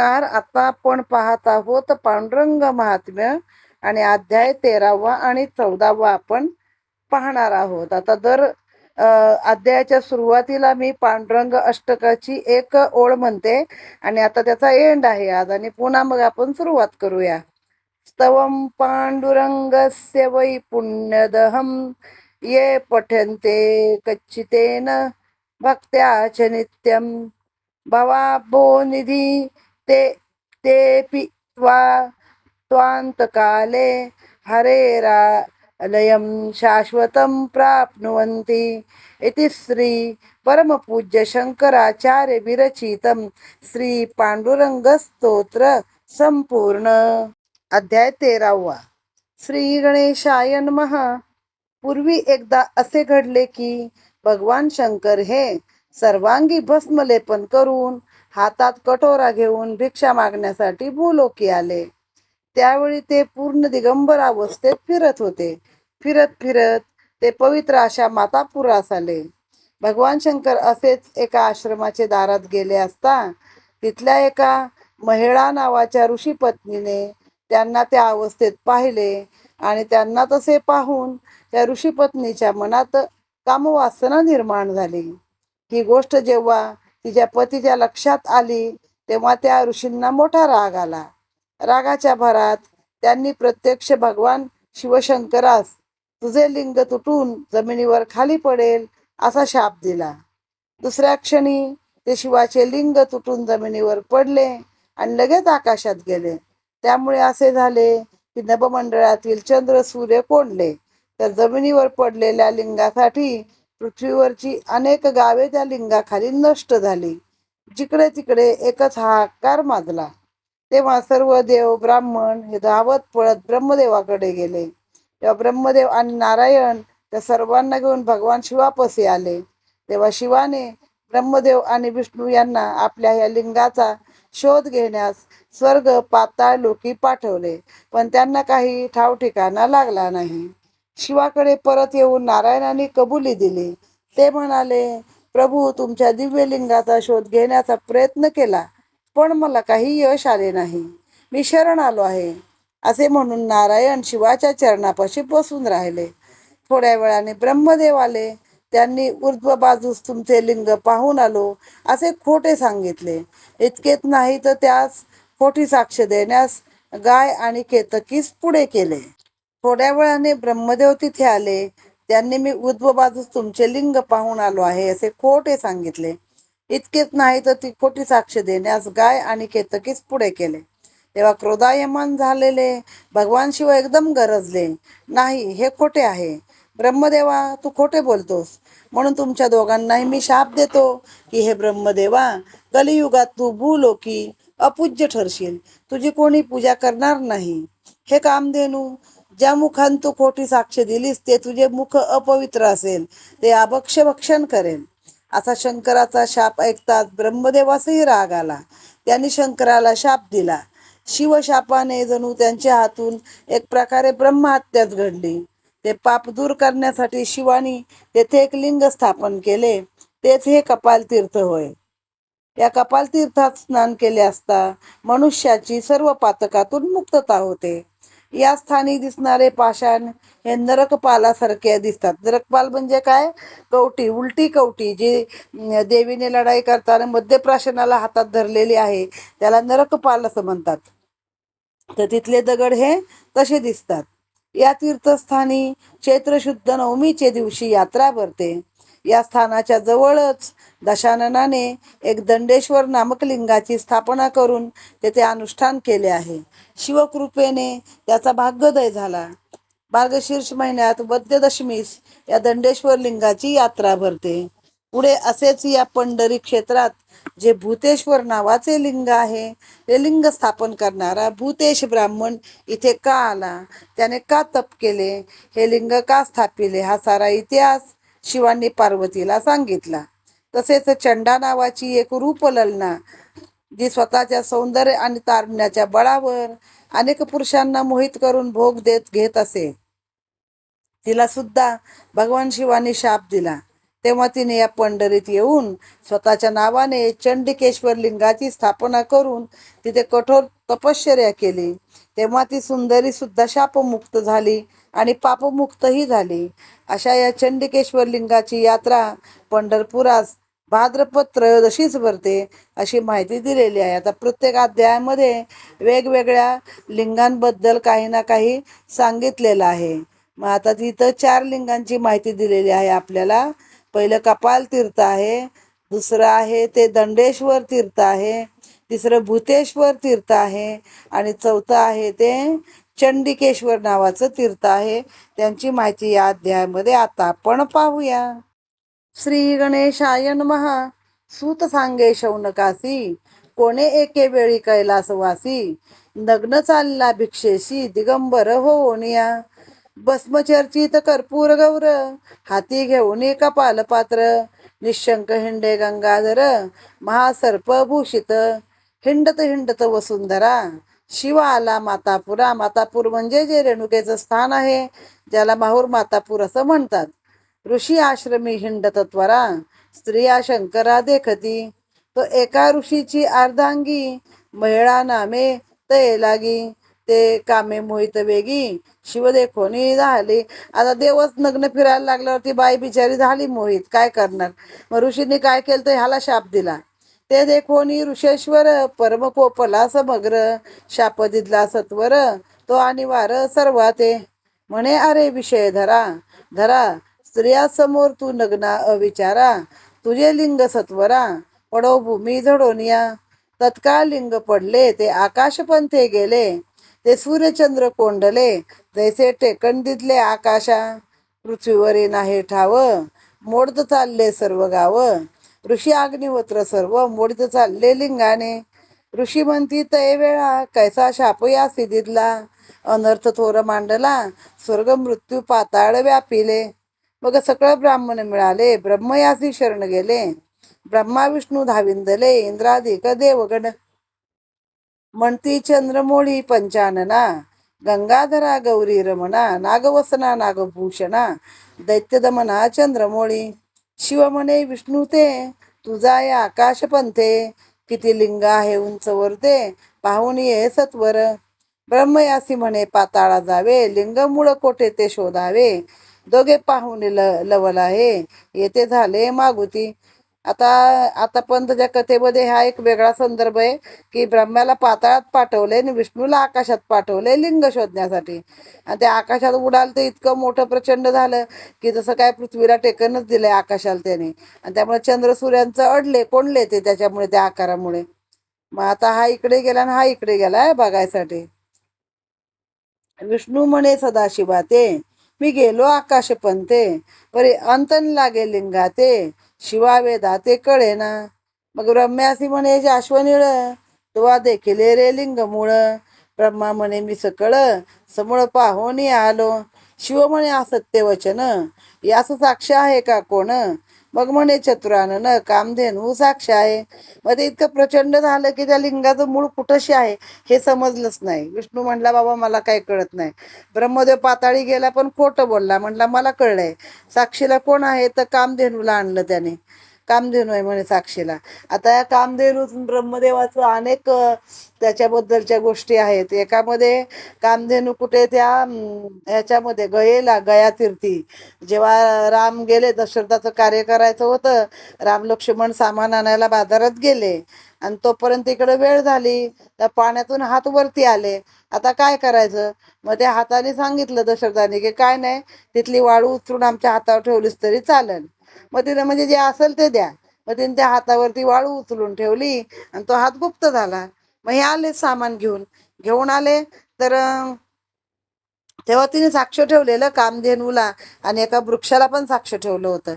नमस्कार. आता आपण पाहत आहोत पांडुरंग महात्म्य आणि अध्याय तेरावा आणि चौदावा आपण पाहणार आहोत. आता दर अध्यायाच्या सुरुवातीला मी पांडुरंग अष्टकाची एक ओळ म्हणते आणि आता त्याचा एंड आहे आज आणि पुन्हा मग आपण सुरुवात करूया. स्तवं पांडुरंगस्य वै पुण्यदहं ये पठन्ते कच्चितेन भक्त्या च नित्यं। निधी ते तेऽपि त्वा त्वान्तकाले हरेरालयं शाश्वतं प्राप्नुवन्ति। इति श्री परमपूज्यशङ्कराचार्यविरचितं श्रीपाण्डुरङ्गस्तोत्र श्री संपूर्ण अध्याय तेरावा। श्री नमः। पूर्वी एकदा असे घडले की भगवान शंकर हे सर्वांगी भस्मलेपन करून हातात कटोरा घेऊन भिक्षा मागण्यासाठी भूलोकी आले. त्यावेळी ते पूर्ण दिगंबर अवस्थेत फिरत होते. फिरत फिरत ते पवित्र अशा मातापुरास आले. भगवान शंकर असेच एका आश्रमाचे दारात गेले असता तिथल्या एका महिळा नावाच्या ऋषी पत्नीने त्यांना त्या अवस्थेत पाहिले आणि त्यांना तसे पाहून त्या ऋषी पत्नीच्या मनात कामवासना निर्माण झाली. ही गोष्ट जेव्हा तिच्या पतीच्या लक्षात आली तेव्हा त्या ऋषींना मोठा राग आला. रागाच्या भरात त्यांनी प्रत्यक्ष भगवान शिवशंकरास तुझे लिंग तुटून जमिनीवर खाली पडेल असा शाप दिला. दुसऱ्या क्षणी ते शिवाचे लिंग तुटून जमिनीवर पडले आणि लगेच आकाशात गेले. त्यामुळे असे झाले की नभमंडळातील चंद्र सूर्य कोंडले. तर जमिनीवर पडलेल्या लिंगासाठी पृथ्वीवरची अनेक गावे त्या लिंगाखाली नष्ट झाली. जिकडे तिकडे एकच हाकार माजला. तेव्हा सर्व देव ब्राह्मण हे धावत पळत ब्रह्मदेवाकडे गेले. तेव्हा ब्रह्मदेव आणि नारायण त्या सर्वांना घेऊन भगवान शिवापसे आले. तेव्हा शिवाने ब्रह्मदेव आणि विष्णू यांना आपल्या या लिंगाचा शोध घेण्यास स्वर्ग पाताळ लोकी पाठवले. पण त्यांना काही ठाव ठिकाणा लागला नाही. शिवाकडे परत येऊन नारायणाने कबुली दिली. ते म्हणाले प्रभू तुमच्या दिव्यलिंगाचा शोध घेण्याचा प्रयत्न केला पण मला काही यश आले नाही. मी शरण आलो आहे. असे म्हणून नारायण शिवाच्या चरणापाशी बसून राहिले. थोड्या वेळाने ब्रह्मदेव आले. त्यांनी ऊर्ध्व बाजूस तुमचे लिंग पाहून आलो असे खोटे सांगितले. इतकेच नाही तर त्यास खोटी साक्ष देण्यास गाय आणि केतकीस पुढे केले. थोड्या वेळाने ब्रह्मदेव तिथे आले. त्यांनी मी उद्व बाजूस तुमचे लिंग पाहून आलो आहे असे खोटे सांगितले. इतकेच नाही तर ती खोटी साक्ष देण्यास गाय आणि केतकीस पुढे केले. तेव्हा क्रोधायमान झालेले भगवान शिव एकदम गरजले. नाही हे खोटे आहे. ब्रह्मदेवा तू खोटे बोलतोस. म्हणून तुमच्या दोघांनाही मी शाप देतो की हे ब्रह्मदेवा कलियुगात तू भूलोकी अपूज्य ठरशील. तुझी कोणी पूजा करणार नाही. हे कामधेनू ज्या मुखान तू खोटी साक्ष दिलीस ते तुझे मुख अपवित्र असेल. ते अभक्ष भक्षण करेल. असा शंकराचा शाप ऐकताच ब्रह्मदेवासही राग आला. त्यांनी शंकराला शाप दिला. शिवशापाने जणू त्यांच्या हातून एक प्रकारे ब्रह्महत्याच घडली. ते पाप दूर करण्यासाठी शिवानी तेथे एक लिंग स्थापन केले. तेच हे कपाल तीर्थ होय. या कपाल तीर्थात स्नान केले असता मनुष्याची सर्व पातकातून मुक्तता होते. या स्थानी दिसणारे पाषाण हे नरकपालासारखे दिसतात. नरकपाल म्हणजे काय? कवटी उलटी कवटी जी देवीने लढाई करताना मध्यप्राशनाला हातात धरलेली आहे. त्याला नरकपाल असं म्हणतात. तर तिथले दगड हे तसे दिसतात. या तीर्थस्थानी चैत्र शुद्ध नवमीचे दिवशी यात्रा भरते. या स्थानाच्या जवळच दशाननाने एक दंडेश्वर नामक लिंगाची स्थापना करून तेथे अनुष्ठान केले आहे. शिवकृपेने त्याचा भाग्योदय झाला. मार्गशीर्ष महिन्यात वद्यदशमीस या दंडेश्वर लिंगाची यात्रा भरते. पुढे असेच या पंढरी क्षेत्रात जे भूतेश्वर नावाचे लिंग आहे ते लिंग स्थापन करणारा भूतेश ब्राह्मण इथे का आला? त्याने का तप केले? हे लिंग का स्थापिले? हा सारा इतिहास शिवांनी पार्वतीला सांगितला. तसेच चंडा नावाची एक रूपललना जी स्वतःच्या सौंदर्य आणि तारुण्याच्या बळावर अनेक पुरुषांना मोहित करून भोग देत घेत असे. तिला सुद्धा भगवान शिवाने शाप दिला. तेव्हा तिने या पंढरीत येऊन स्वतःच्या नावाने चंडिकेश्वर लिंगाची स्थापना करून तिथे कठोर तपश्चर्या केली. तेव्हा ती सुंदरी सुद्धा शापमुक्त झाली आणि पापमुक्तही झाली. अशा या चंडिकेश्वर लिंगाची यात्रा पंढरपुरास भाद्रपद त्रयोदशीच भरते अशी माहिती दिलेली आहे. आता प्रत्येक अध्यायामध्ये वेगवेगळ्या लिंगांबद्दल काही ना काही सांगितलेलं आहे. मग आता तिथं चार लिंगांची माहिती दिलेली आहे आपल्याला. पहिलं कपाल तीर्थ आहे दुसरं आहे ते दंडेश्वर तीर्थ आहे तिसरं भूतेश्वर तीर्थ आहे आणि चौथं आहे ते चंडिकेश्वर नावाचं तीर्थ आहे. त्यांची माहिती या अध्यायामध्ये आता आपण पाहूया. श्री गणेशायन महा सूत सांगे शौनकासी. कोणे एके वेळी कैलासवासी. नग्न चालला भिक्षेशी दिगंबर होनिया भस्मचर्चित कर्पूर गौर. हाती घेऊन कपालपात्र पालपात्र. निशंक हिंडे गंगाधर. महासर्प भूषित हिंडत हिंडत वसुंधरा शिव आला मातापुरा. मातापूर म्हणजे जे रेणुकेचं स्थान आहे ज्याला माहूर मातापूर असं म्हणतात. ऋषी आश्रमी हिंडत त्वरा. स्त्रिया शंकरा देखती. तो एका ऋषीची अर्धांगी. महिळा नामे तये लागी. ते कामे मोहित वेगी. शिव देखोनी झाली. आता देवच नग्न फिरायला लागल्यावरती बाई बिचारी झाली मोहित. काय करणार? मग ऋषीने काय केलं तर ह्याला शाप दिला. ते देखोनी ऋषेश्वर परमकोपला समग्र शाप दिदला सत्वर तो आणि वार सर्वाते. म्हणे अरे विषय धरा धरा स्त्रिया समोर तू नग्ना अविचारा तुझे लिंग सत्वरा पडो भूमी झडोनिया. तत्काळ लिंग पडले ते आकाशपंथे गेले ते सूर्यचंद्र कोंडले जैसे टेकण दिदले आकाशा. पृथ्वीवरी नाही ठाव मोडत चालले सर्व गाव. ऋषी अग्निहोत्र सर्व मोडित चालले लिंगाने. ऋषी म्हणती तय वेळा कैसा शाप या सिद्धीतला? अनर्थ थोर मांडला स्वर्ग मृत्यू पाताळ व्यापिले. मग सगळं ब्राह्मण मिळाले ब्रह्मयासी शरण गेले. ब्रह्मा विष्णू धाविंदले इंद्राधिक देवगण. म्हणती चंद्रमोळी पंचानना. गंगाधरा गौरी रमणा. नागवसना नागभूषणा. दैत्यदमना चंद्रमोळी. शिव म्हणे विष्णू ते तुझा या आकाशपंथे किती लिंग आहे उंच वरते पाहून ये सत्वर. ब्रह्मयासी म्हणे पाताळा जावे लिंग मूळ कोठे ते शोधावे. दोघे पाहून ल लवल आहे येथे झाले मागुती. आता आता पण त्याच्या कथेमध्ये हा एक वेगळा संदर्भ आहे की ब्रह्म्याला पाताळात पाठवले आणि विष्णूला आकाशात पाठवले लिंग शोधण्यासाठी. आणि ते आकाशात उडाल तर इतकं मोठं प्रचंड झालं की जसं काय पृथ्वीला टेकनच दिलंय आकाशाला त्याने. आणि त्यामुळे चंद्र सूर्यांचं अडले कोणले ते त्याच्यामुळे त्या आकारामुळे. मग आता हा इकडे गेला आणि हा इकडे गेला बघायसाठी. विष्णू म्हणे सदाशिवा ते मी गेलो आकाश पंते परी अंतन लागे लिंगाते शिवा वेदाते कळे ना मग ब्रह्म्यासी म्हणे जाश्वनिळ तुवा देखील रे लिंग मूळ ब्रह्मा म्हणे मी सकळ समूळ पाहोनी आलो. शिव म्हणे असत्य वचन यास साक्ष आहे का कोण? मग म्हणे चतुरानन कामधेनू साक्ष आहे. मग ते इतकं प्रचंड झालं की त्या लिंगाचं मूळ कुठंशी आहे हे समजलंच नाही. विष्णू म्हणला बाबा मला काही कळत नाही. ब्रह्मदेव पाताळी गेला पण खोटं बोलला म्हणला मला कळलंय. साक्षीला कोण आहे तर कामधेनूला आणलं त्याने. कामधेनू आहे म्हणे साक्षीला. आता या कामधेनू ब्रह्मदेवाचं अनेक त्याच्याबद्दलच्या गोष्टी आहेत. एकामध्ये कामधेनू कुठे त्या ह्याच्यामध्ये गयेला गया तीर्थी जेव्हा राम गेले दशरथाचं कार्य करायचं होतं. राम लक्ष्मण सामान आणायला बाजारात गेले. आणि तोपर्यंत इकडे वेळ झाली. त्या पाण्यातून हात वरती आले. आता काय करायचं? मग त्या हाताने सांगितलं दशरथाने की काय नाही तिथली वाळू उचलून आमच्या हातावर ठेवलीस तरी चालेल. मग तिने म्हणजे जे असेल ते द्या. मग तिने त्या हातावरती वाळू उचलून ठेवली आणि तो हात गुप्त झाला. मग हे आले सामान घेऊन. घेऊन आले तर तेव्हा तिने साक्ष ठेवलेलं कामधेनूला आणि एका वृक्षाला पण साक्ष ठेवलं होतं.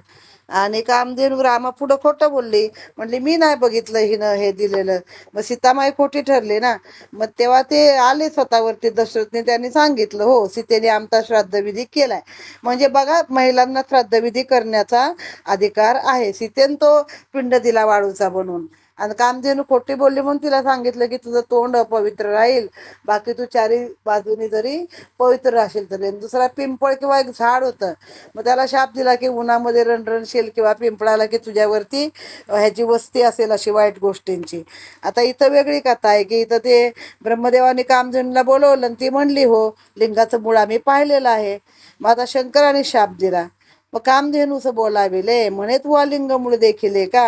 आणि कामधेनू रामा पुढं खोटं बोलली. म्हणली मी नाही बघितलं हिनं हे दिलेलं. मग सीतामाई खोटी ठरली ना. मग तेव्हा ते आले स्वतःवरती दशरथने त्यांनी सांगितलं हो सीतेने आमचा श्राद्धविधी केलाय. म्हणजे बघा महिलांना श्राद्धविधी करण्याचा अधिकार आहे. सीतेन तो पिंड दिला वाळूचा बनून. आणि कामधेनू खोटी बोलली म्हणून तिला सांगितलं की तुझं तोंड अपवित्र राहील. बाकी तू चारी बाजूनी जरी पवित्र राहशील तरी. आणि दुसरा पिंपळ किंवा एक झाड होतं. मग त्याला शाप दिला की उन्हामध्ये रणरणशील किंवा पिंपळाला की तुझ्यावरती ह्याची वस्ती असेल अशी वाईट गोष्टींची. आता इथं वेगळी कथा आहे की इथं ते ब्रह्मदेवाने कामधेनूला बोलवलं आणि ती म्हणली हो लिंगाचं मूळ आम्ही पाहिलेलं आहे. मग आता शंकराने शाप दिला. मग कामधेनूस बोलाविले. म्हणे तू हा लिंग देखील आहे का?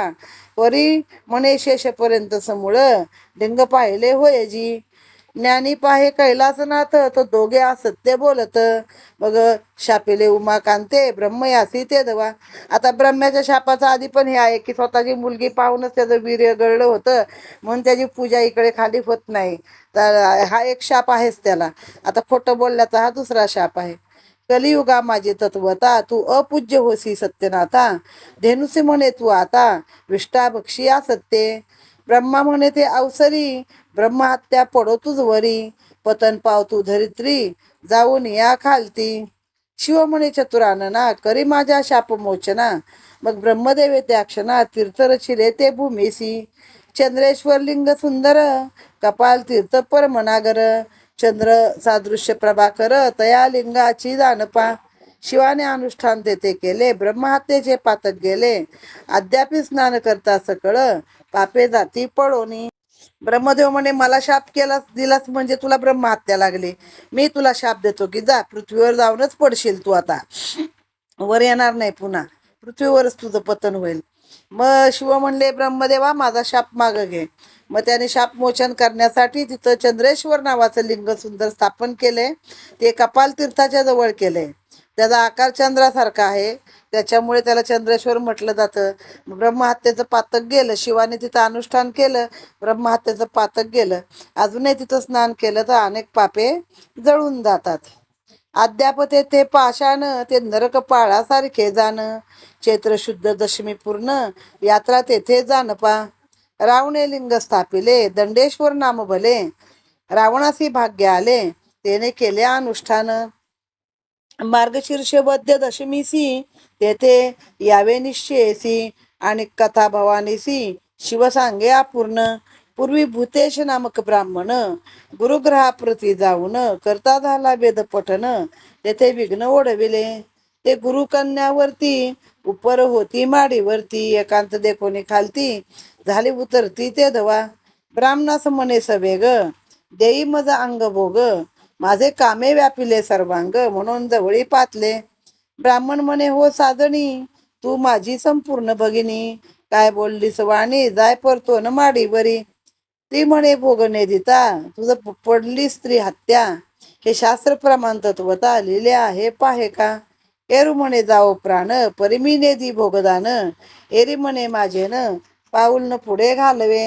वरी म्हणे शेषपर्यंत समूळ लिंग पाहिले होय जी. ज्ञानी पाहे कैलासनाथ तो दोघे असत्य बोलत. मग शापिले उमाकांते ब्रह्मयासी ते दवा. आता ब्रह्म्याच्या शापाचा आधी पण हे आहे की स्वतःची मुलगी पाहूनच त्याचं वीर्य गळलं होतं. म्हणून त्याची पूजा इकडे खाली होत नाही. तर हा एक शाप आहेच त्याला. आता खोटं बोलल्याचा हा दुसरा शाप आहे. कलियुगा माझी तत्वता तू अपूज्य होसी सत्यनाथा. धेनुसे म्हणे तू आता विष्टा बक्षिया सत्ये. ब्रह्मा म्हणे ते अवसरी ब्रह्महत्या पडो तुझ वरी. पतन पाव तू धरित्री जाऊन या खालती. शिव म्हणे चतुरानना करी माझ्या शापमोचना मग ब्रह्मदेवे त्या क्षणा तीर्थ रचिले ते भूमेसी. चंद्रेश्वर लिंग सुंदर कपाल तीर्थ परमनागर चंद्र सादृश्य प्रभाकर तया लिंगाची दानपा शिवाने अनुष्ठान तेथे केले ब्रह्महत्येचे पातक गेले. अद्यापि स्नान करता सकळ पापे जाती पळोनी ब्रह्मदेव म्हणे मला शाप केलास दिलास म्हणजे तुला ब्रह्महत्या लागली. मी तुला शाप देतो की जा पृथ्वीवर जाऊनच पडशील तू आता. वर येणार नाही पुन्हा. पृथ्वीवरच तुझं पतन होईल. मग शिव म्हणले ब्रह्मदेवा माझा शाप माग घे. मग त्याने शापमोचन करण्यासाठी तिथं चंद्रेश्वर नावाचं लिंग सुंदर स्थापन केले. ते कपाल तीर्थाच्या जवळ केले. त्याचा आकार चंद्रासारखा आहे. त्याच्यामुळे त्याला चंद्रेश्वर म्हटलं जातं. ब्रह्महत्येचं पातक गेलं. शिवाने तिथं अनुष्ठान केलं. ब्रह्महत्येचं पातक गेलं. अजूनही तिथं स्नान केलं तर अनेक पापे जळून जातात. अद्याप ते ते पाषाण ते नरक पाळासारखे जाणं. चैत्र शुद्ध दशमी पूर्ण. यात्रा तेथे जाण पा. रावणे लिंग स्थापिले दंडेश्वर नाम भले रावणासी भाग्य आले तेने केले अनुष्ठान. मार्गशीर्ष वद्य दशमीसी तेथे यावे निश्चयसी आणि कथा भवानीसी शिव सांगे अपूर्ण. पूर्वी भूतेश नामक ब्राह्मण गुरुग्रहाप्रती जाऊन करता झाला वेद पठन तेथे विघ्न ओढविले. ते गुरुकन्यावरती उपर होती माडीवरती एकांत देखोनी खालती झाली उतरती ते धवा. ब्राह्मणास म्हणे सवेग देई मज अंग भोग माझे कामे व्यापिले सर्वांग म्हणून जवळी पातले. ब्राह्मण म्हणे हो साधणी तू माझी संपूर्ण भगिनी काय बोललीस वाणी जाय परतो न माडीवरी ती म्हणे भोगणे दिता तुझं पडली स्त्री हत्या हे शास्त्र प्रमाण तत्वता लिहिले आहे पाहे का? एरू म्हणे जाओ प्राण परिमी नेदी भोगदान एरी म्हणे माझे न पाऊल पुढे घालवे.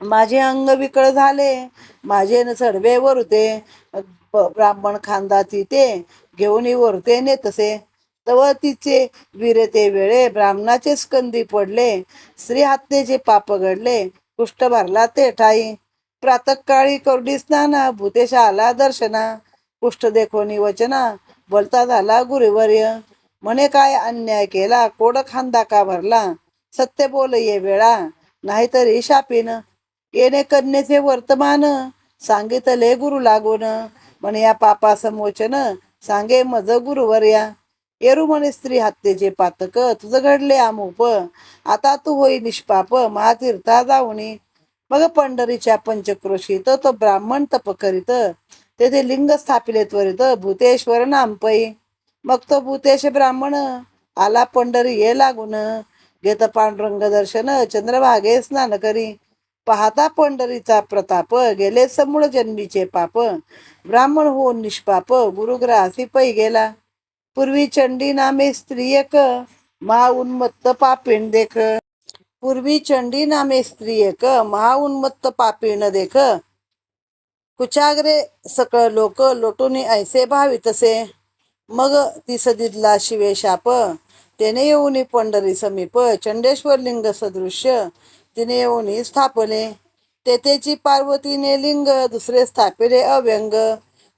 माझे अंग विकळ झाले माझे न चढवे वरुते ब- ब्राह्मण खांदा तिथे घेऊन वरुते नेतसे. तव तिचे विरते वेळे ब्राह्मणाचे स्कंदी पडले स्त्री हत्येचे पाप घडले कुष्ठ भरला ते ठाई. प्रातकाळी करडी स्नाना भूतेशा आला दर्शना कुष्ठ देखोनी वचना बोलता झाला गुरुवर्य म्हणे काय अन्याय केला? कोड खांदा का भरला? सत्य बोल ये वेळा नाहीतरी शापीन येणे कन्येचे वर्तमान. सांगितले गुरु लागून. म्हणे या पापा समोचन सांगे मज गुरुवर्या येरू म्हणे स्त्री हत्येचे पातक. तुझं घडले आमूप. आता तू होई निष्पाप. महातीर्था जाऊनी. मग पंढरीच्या पंचक्रोशीत तो ब्राह्मण तप करीत. तेथे लिंग स्थापिले त्वरित भूतेश्वर नामपै. मग तो भूतेश ब्राह्मण. आला पंढरी ये लागून. घेत पांडुरंग दर्शन. चंद्रभागे स्नान करी. पाहता पंढरीचा प्रताप. गेले समूळ जन्मीचे पाप. ब्राह्मण होऊन निष्पाप. गुरुग्रासी पै गेला. पूर्वी चंडी नामे स्त्री एक. महाउन्मत्त पापीण देख. पूर्वी चंडी नामे स्त्री एक. महाउन्मत्त पापीण देख. कुचाग्रे सकळ लोक लोटून ऐसे भावी तसे मग ती सदिदला शिवे शाप. तेने येऊनी पंढरी समीप. चंडेश्वर लिंग सदृश्य. तिने येऊनी स्थापले तेथेची पार्वतीने लिंग दुसरे स्थापिले अव्यंग.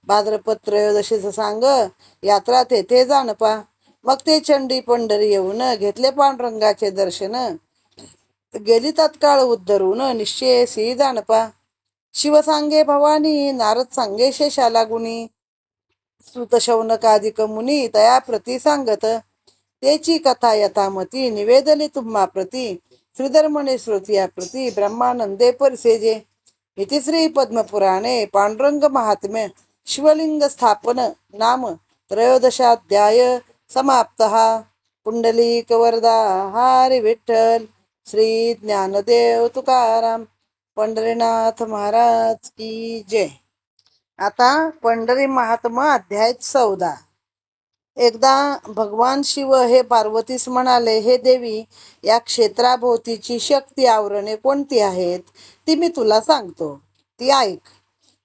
भाद्रपद त्रयोदशीचं सांग. यात्रा तेथे जाणपा. मग ते चंडी पंढरी येऊन घेतले पांडुरंगाचे दर्शन. गेली तत्काळ उद्धरून निश्चयसी जाणपा. शिव सांगे भवानी नारद सांगे शेषाला गुणी सुत शौनकाधिक मुनी तया प्रती सांगत. तेची कथा यथामती निवेदली तुम्हा प्रती श्रीधर्मणे श्रुतिया प्रती ब्रह्मानंदे परिसेजे. इति श्री पद्मपुराणे पांडुरंग महात्म्य शिवलिंग स्थापन नाम त्रयोदशाध्याय समाप्तः. पुंडलीक वरदा हरी विठ्ठल श्री ज्ञानदेव तुकाराम. पंढरीनाथ महाराज की जय. आता पंढरी महात्मा अध्याय चौदा. एकदा भगवान शिव हे पार्वतीस म्हणाले हे देवी या क्षेत्राभोवतीची शक्ती आवरणे कोणती आहेत ती मी तुला सांगतो. ती ऐक.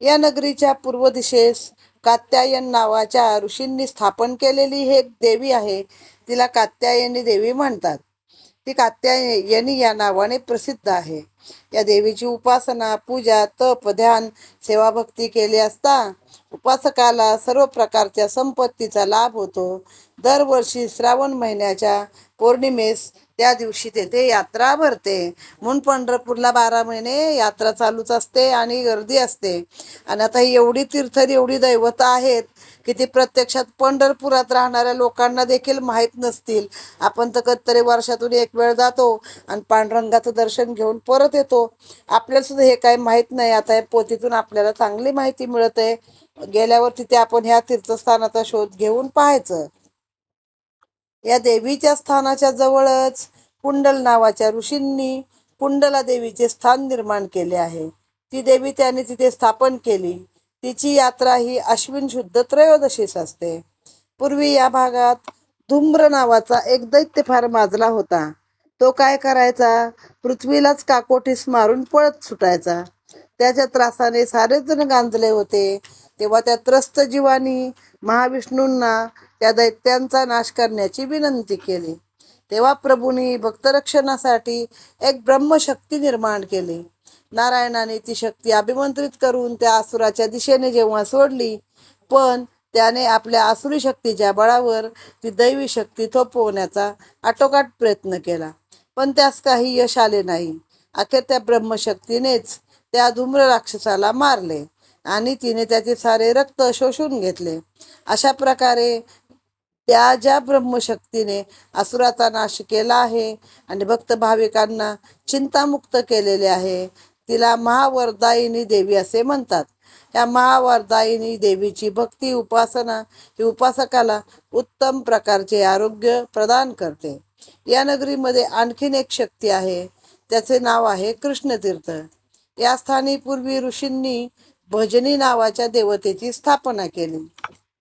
या नगरीच्या पूर्व दिशेस कात्यायन नावाच्या ऋषींनी स्थापन केलेली हे एक देवी आहे. तिला कात्यायनी देवी म्हणतात. ती कात्यायनी या नावाने प्रसिद्ध आहे. या देवीची उपासना पूजा तप ध्यान सेवाभक्ती केली असता उपासकाला सर्व प्रकारच्या संपत्तीचा लाभ होतो. दरवर्षी श्रावण महिन्याच्या पौर्णिमेस त्या दिवशी तेथे यात्रा भरते. म्हणून पंढरपूरला बारा महिने यात्रा चालूच असते आणि गर्दी असते. आणि आता ही एवढी तीर्थ एवढी दैवता आहेत की ती प्रत्यक्षात पंढरपुरात राहणाऱ्या लोकांना देखील माहीत नसतील. आपण तर कधीतरी वर्षातून एक वेळ जातो आणि पांडुरंगाचं दर्शन घेऊन परत येतो. आपल्याला सुद्धा हे काही माहीत नाही. आता या पोथीतून आपल्याला चांगली माहिती मिळत. आहे गेल्यावर तिथे आपण ह्या तीर्थस्थानाचा शोध घेऊन पाहायचं. या देवीच्या स्थानाच्या जवळच कुंडल नावाच्या ऋषींनी कुंडला देवीचे स्थान निर्माण केले आहे. ती देवी त्यांनी तिथे स्थापन केली. तिची यात्रा ही अश्विन शुद्ध त्रयोदशीस असते. पूर्वी या भागात धुम्र नावाचा एक दैत्य फार माजला होता. तो काय करायचा? पृथ्वीलाच काकोटीस मारून पळत सुटायचा. त्याच्या त्रासाने सारेच जण गांजले होते. तेव्हा त्या त्रस्त जीवानी महाविष्णूंना त्या दैत्यांचा नाश करण्याची विनंती केली. तेव्हा प्रभूंनी भक्तरक्षणासाठी एक ब्रह्मशक्ती निर्माण केली. नारायणाने ती शक्ती अभिमंत्रित करून त्या असुराच्या दिशेने जेव्हा सोडली पण त्याने आपल्या आसुरी शक्तीच्या बळावर ती दैवी शक्ती थोपवण्याचा आटोकाट प्रयत्न केला. पण त्यास काही यश आले नाही. अखेर त्या ब्रह्मशक्तीनेच त्या धूम्र राक्षसाला मारले आणि तिने त्याचे सारे रक्त शोषून घेतले. अशा प्रकारे त्या ज्या ब्रह्मशक्तीने असुराचा नाश केला आहे आणि भक्त भाविकांना चिंतामुक्त केलेले आहे तिला महावरदायिनी देवी असे म्हणतात. या महावरदायिनी देवीची भक्ती उपासना ही उपासकाला उत्तम प्रकारचे आरोग्य प्रदान करते. या नगरीमध्ये आणखीन एक शक्ती आहे त्याचे नाव आहे कृष्णतीर्थ. या स्थानी पूर्वी ऋषींनी भजनी नावाच्या देवतेची स्थापना केली.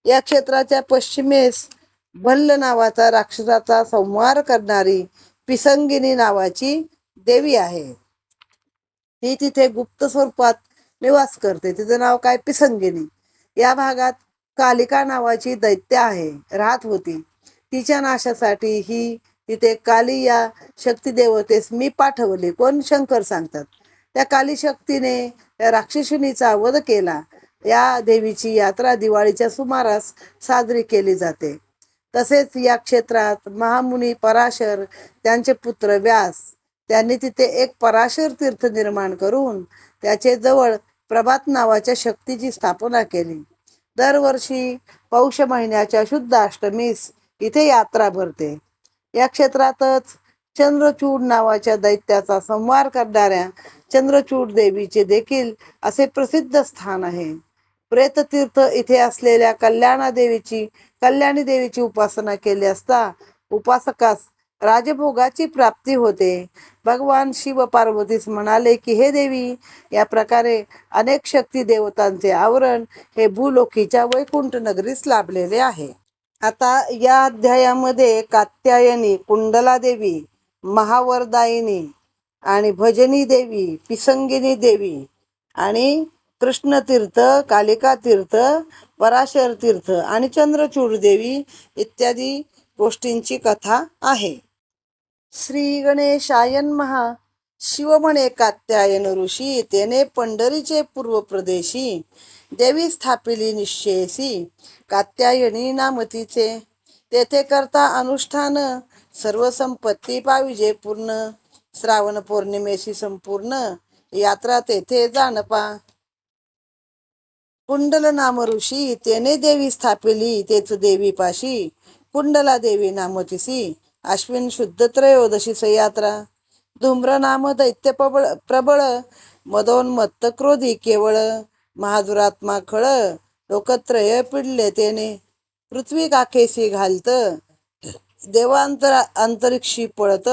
या क्षेत्राच्या पश्चिमेस भल्ल नावाचा राक्षसाचा संहार करणारी पिसंगिनी नावाची देवी आहे. ही तिथे गुप्त स्वरूपात निवास करते. तिचं नाव काय? पिसंगिनी. या भागात कालिका नावाची दैत्य आहे. राहत होती. तिच्या नाशासाठी ही तिथे काली या शक्ती देवतेस मी पाठवले. कोण? शंकर सांगतात. त्या काली शक्तीने त्या राक्षसिनीचा वध केला. या देवीची यात्रा दिवाळीच्या सुमारास साजरी केली जाते. तसेच या क्षेत्रात महामुनी पराशर त्यांचे पुत्र व्यास त्यांनी तिथे एक पराशर तीर्थ निर्माण करून त्याचे जवळ प्रभात नावाच्या शक्तीची स्थापना केली. दरवर्षी पौष महिन्याच्या शुद्ध अष्टमीस इथे यात्रा भरते. या क्षेत्रातच चंद्रचूड नावाच्या दैत्याचा संवार करणाऱ्या चंद्रचूड देवीचे देखील असे प्रसिद्ध स्थान आहे. प्रेततीर्थ इथे असलेल्या कल्याणा देवीची कल्याणी देवीची उपासना केली असता उपासकास राजभोगाची प्राप्ती होते. भगवान शिव पार्वतीस म्हणाले की हे देवी या प्रकारे अनेक शक्ती देवतांचे आवरण हे भूलोकीच्या वैकुंठ नगरीस लाभलेले आहे. आता या अध्यायामध्ये कात्यायनी कुंडला देवी महावरदायिनी आणि भजनी देवी पिसंगिनी देवी आणि कृष्णतीर्थ कालिका तीर्थ पराशर तीर्थ आणि चंद्रचूड देवी इत्यादी गोष्टींची कथा आहे. श्री गणेशायन महा शिवमणे कात्यायन ऋषी तेने पंढरीचे पूर्व प्रदेशी देवी स्थापिली निश्चयसी कात्यायनी नामतीचे. तेथे करता अनुष्ठान सर्व संपत्ती पाविजे पूर्ण श्रावण पौर्णिमेशी संपूर्ण यात्रा तेथे जाणपा. कुंडल नाम ऋषी तेने देवी स्थापिली तेच देवी पाशी कुंडला देवी नामतिसी अश्विन शुद्ध त्रयोदशी यात्रा धूम्र नाम दैत्य प्रबळ प्रबळ. मदोन्मत्त क्रोधी केवळ. महादुरात्मा खळ. लोकत्रय पिडले तेने. पृथ्वी काखेसी घालत. देवांतर अंतरिक्षी पळत.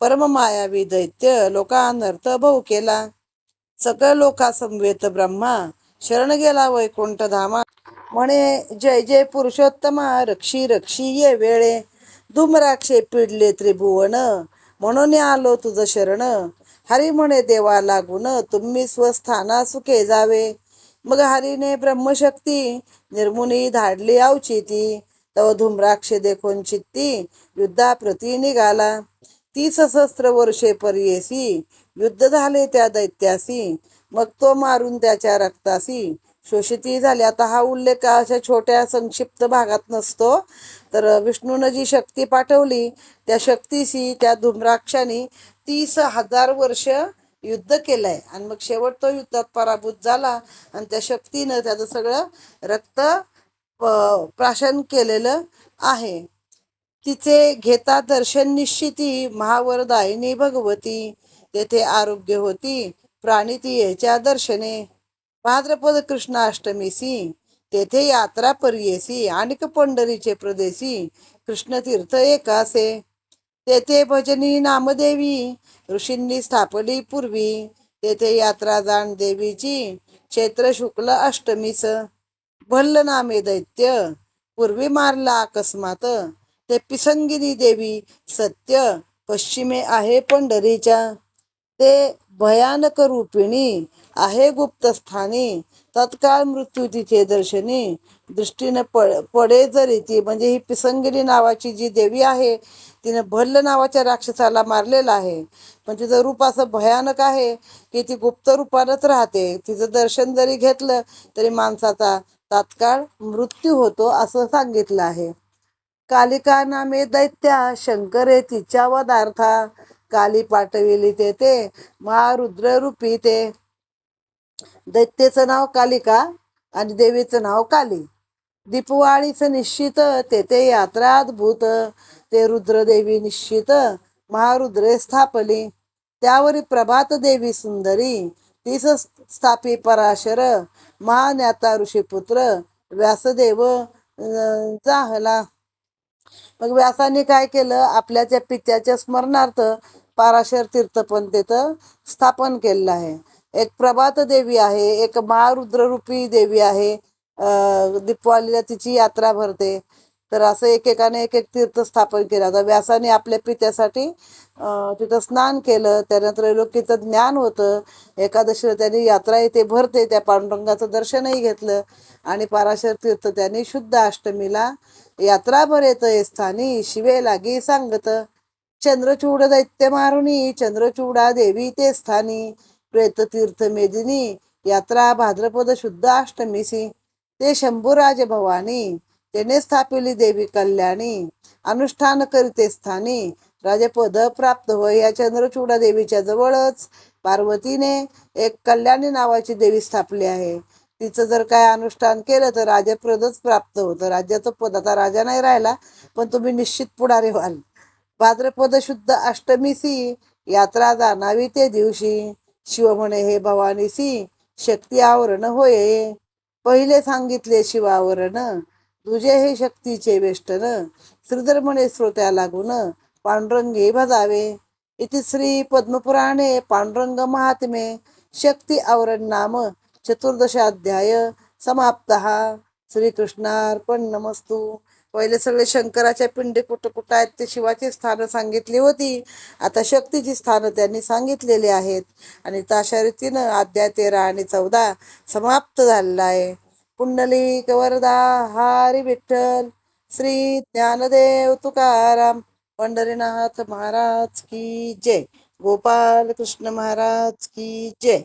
परम मायावी दैत्य. लोकानर्थ भाऊ केला. सकळ लोकासमवेत ब्रह्मा. शरण गेला वैकुंठ धामा. म्हणे जय जय पुरुषोत्तमा. रक्षी रक्षी ये वेळे. धूम्राक्षे पिडले त्रिभुवन म्हणून आलो तुझं शरण. हरी म्हणे देवा लागून तुम्ही स्वस्थाना सुखे जावे. मग हरीने ब्रह्मशक्ती निर्मुनी धाडली औचिती. तव धुम्राक्ष देखून चित्ती युद्धाप्रती निघाला. तीस सहस्त्र वर्षे पर्येसी युद्ध झाले त्या दैत्यासी. मग तो मारून त्याच्या रक्तासी. शोषिती झाली. आता हा उल्लेख अशा छोट्या संक्षिप्त भागात नसतो. तर विष्णूनं जी शक्ती पाठवली त्या शक्तीशी त्या धुम्राक्षाने तीस हजार वर्ष युद्ध केलंय. आणि मग शेवट तो युद्धात पराभूत झाला आणि त्या शक्तीनं त्याचं सगळं रक्त प- प्राशन केलेलं आहे. तिचे घेता दर्शन निश्चिती महावरदायिनी भगवती तेथे आरोग्य होती प्राणी ती याच्या दर्शने. भाद्रपद कृष्णाष्टमीसी तेथे यात्रा पर्येसी आणिक पंढरीचे प्रदेशी कृष्णतीर्थ एकासे तेथे भजनी नामदेवी ऋषींनी स्थापली पूर्वी. तेथे यात्रा जाण देवीची क्षेत्र शुक्ल अष्टमीस भल्ल नामे दैत्य पूर्वी मारला अकस्मात. ते पिसंगिनी देवी सत्य पश्चिमे आहे पंढरीच्या. ते भयानक रूपिणी आहे गुप्त स्थानी तत्काळ मृत्यू तिथे दर्शनी. दृष्टीने पड पडे जरी ती म्हणजे ही पिसंगिरी नावाची जी देवी आहे तिने भल्ल नावाच्या राक्षसाला मारलेला आहे. पण तिचं रूप असं भयानक आहे की ती गुप्त रूपानच राहते. तिचं दर्शन जरी घेतलं तरी माणसाचा तात्काळ मृत्यू होतो असं सांगितलं आहे. कालिका नामे दैत्या शंकरे तिच्या वदार्था. काली पाठविली ते ते. महारुद्र रूपी ते. दैत्येचं नाव कालिका आणि देवीचं नाव काली. दीपवाळीचं निश्चित तेथे यात्रा अद्भुत ते रुद्रदेवी निश्चित महारुद्रे स्थापली. त्यावरी प्रभात देवी सुंदरी तीस स्थापी पराशर महान्याता ऋषीपुत्र व्यासदेव जाहला. मग व्यासाने काय केलं? आपल्या त्या पित्याच्या स्मरणार्थ पाराशर तीर्थ पण तिथं स्थापन केलेलं आहे. एक प्रभात देवी आहे एक महारुद्ररूपी देवी आहे दीपवालीला तिची यात्रा भरते. तर असं एकेकाने एक एक तीर्थ स्थापन केलं. आता व्यासाने आपल्या पित्यासाठी तिथं स्नान केलं. त्यानंतर त्रैलोक्यचं ज्ञान होतं. एकादशीला त्यांनी यात्रा इथे भरते. त्या पांडुरंगाचं दर्शनही घेतलं. आणि पाराशर तीर्थ त्यांनी शुद्ध अष्टमीला यात्रा भरेत. स्थानी शिवे लागी सांगत. चंद्रचूड दैत्य मारुनी चंद्रचूडा देवी ते स्थानी. प्रेत तीर्थ मेदिनी यात्रा भाद्रपद शुद्ध अष्टमीसी ते शंभूराज भवानी त्याने स्थापिली देवी कल्याणी अनुष्ठान करीते स्थानी राजपद प्राप्त होय या चंद्रचूडा देवीच्या जवळच पार्वतीने एक कल्याणी नावाची देवी स्थापली आहे. तिचं जर काय अनुष्ठान केलं तर राजप्रदच प्राप्त होतं. राज्याचं पद आता राजा नाही राहिला पण तुम्ही निश्चित पुढारी व्हाल. भाद्रपद शुद्ध अष्टमीसी यात्रा जाणावी ते दिवशी. शिव म्हणे हे भवानीसी शक्ती आवरण होय. पहिले सांगितले शिवावरण तुझे हे शक्तीचे वेष्टन श्रीधर म्हणे श्रोत्या लागून पांडुरंगे भजावे. इति श्री पद्मपुराणे पांडुरंग महात्मे शक्ती आवरण नाम चतुर्दशाध्याय समाप्त. श्रीकृष्णार्पण नमस्तू पहिले सगळे शंकराच्या पिंडे कुठं कुठं आहेत ते शिवाची स्थानं सांगितली होती. आता शक्तीची स्थानं त्यांनी सांगितलेली आहेत. आणि अशा रीतीनं अध्याय तेरा आणि चौदा समाप्त झालेला आहे. पुंडलिक वरदा हरी विठ्ठल श्री ज्ञानदेव तुकाराम पंढरीनाथ महाराज की जय. गोपाल कृष्ण महाराज की जय.